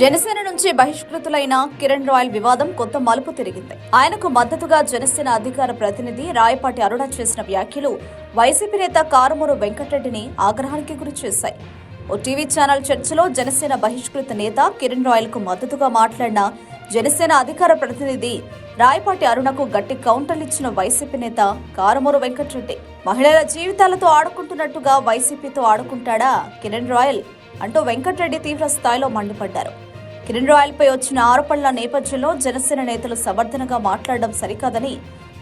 జనసేన నుంచి బహిష్కృతులైన కిరణ్ రాయల్ వివాదం కొత్త మలుపు తిరిగింది. ఆయనకు మద్దతుగా జనసేన అధికార ప్రతినిధి రాయపాటి అరుణ చేసిన వ్యాఖ్యలు వైసీపీ నేత కారుమూరు వెంకటరెడ్డిని ఆగ్రహానికి గురిచేశాయి ఓ టీవీ ఛానల్ చర్చలో జనసేన బహిష్కృత నేత కిరణ్ రాయల్కు మద్దతుగా మాట్లాడిన జనసేన అధికార ప్రతినిధి రాయపాటి అరుణకు గట్టి కౌంటర్లు ఇచ్చిన వైసీపీ నేత కారుమూరు వెంకటరెడ్డి మహిళల జీవితాలతో ఆడుకుంటున్నట్టుగా వైసీపీతో ఆడుకుంటాడా కిరణ్ రాయల్? అంటూ వెంకటరెడ్డి తీవ్ర స్థాయిలో మండిపడ్డారు. కిరణ్ రాయల్ పై వచ్చిన ఆరోపణల నేపథ్యంలో జనసేన నేతలు సమర్థనగా మాట్లాడడం సరికాదని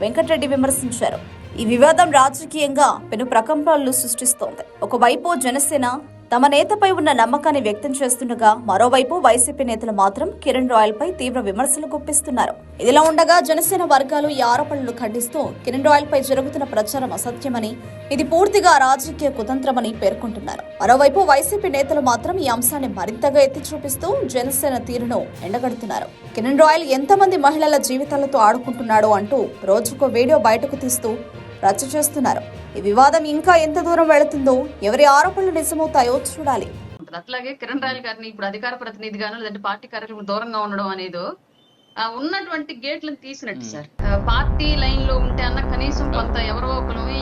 వెంకటరెడ్డి విమర్శించారు. ఈ వివాదం రాజకీయంగా పెను ప్రకంపనలు సృష్టిస్తోంది. ఒకవైపు జనసేన తమ నేతపై ఉన్న నమ్మకాన్ని వ్యక్తం చేస్తుండగా మరోవైపు వైసీపీ నేతలు మాత్రం కిరణ్ రాయల్ పై తీవ్ర విమర్శలు గుప్పిస్తున్నారు. ఇదిలా ఉండగా జనసేన వర్గాలు ఈ ఆరోపణలు ఖండిస్తూ కిరణ్ రాయల్ పై జరుగుతున్న ప్రచారం అసత్యమని ఇది పూర్తిగా రాజకీయ కుతంత్రమని పేర్కొంటున్నారు. మరోవైపు వైసీపీ నేతలు మాత్రం ఈ అంశాన్ని మరింతగా ఎత్తి చూపిస్తూ జనసేన తీరును ఎండగడుతున్నారు. కిరణ్ రాయల్ ఎంతమంది మహిళల జీవితాలతో ఆడుకుంటున్నాడో అంటూ రోజుకో వీడియో బయటకు తీస్తూ రచ్చ చేస్తున్నారు. ఈ వివాదం ఇంకా ఎంత దూరం వెళుతుందో ఎవరి ఆరోపణలు నిజమవుతాయో చూడాలి. అట్లాగే కిరణ్ రాయల్ గారిని ఇప్పుడు అధికార ప్రతినిధిగాను లేదంటే పార్టీ కార్యక్రమం దూరంగా ఉండడం అనేది ఆ, ఉన్నటువంటి గేట్లను తీసినట్టు సార్. పార్టీ లైన్లో ఉంటే అన్న కనీసం కొంత ఎవరో ఒకరిని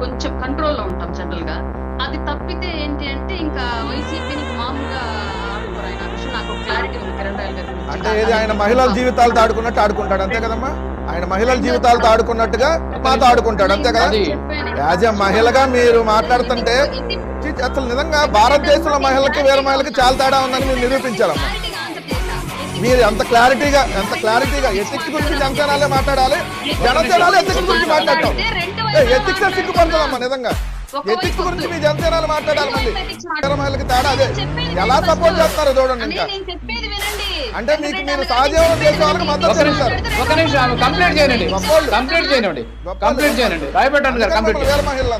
కొంచెం కంట్రోల్లో ఉంటాం జనరల్గా. అది తప్పితే ఏంటి అంటే ఇంకా వైసీపీని మామూలుగా ఆడుకోరు ఆయన. అంటే ఏది? ఆయన మహిళల జీవితాలతో ఆడుకున్నట్టు ఆడుకుంటాడు అంతే కదమ్మా? ఆయన మహిళల జీవితాలతో ఆడుకున్నట్టుగా మాతో ఆడుకుంటాడు అంతే కదా. యాజ్ ఎ మహిళగా మీరు మాట్లాడుతుంటే అసలు నిజంగా భారతదేశంలో మహిళలకి వేరే మహిళలకి చాలా తేడా ఉందని మీరు నిరూపించారమ్మా. మీరు ఎంత క్లారిటీగా ఎంత క్లారిటీగా ఎథిక్స్ గురించి జనసేనాలే మాట్లాడాలి జనసేనాలే ఎథిక్స్ గురించి మాట్లాడటం. ఎథిక్స్ సిగ్గుపడుతుందమ్మా నిజంగా. ఎథిక్స్ గురించి మీ జనసేనాలు మాట్లాడాలి మళ్ళీ. తేడా అదే. ఎలా సపోర్ట్ చేస్తారో చూడండి ఇంకా. నేను చెప్పేది వినండి. అంటే మీకు మీరు సహజీవనం చేసే వాళ్ళకి మద్దతు తెలుస్తారు ఒక నిమిషం కంప్లీట్ గొప్పోళ్ళు. కంప్లీట్ చేయనండి కంప్లీట్ చేయనండి రాయబెట్టండి గారు కంప్లీట్ మహిళలు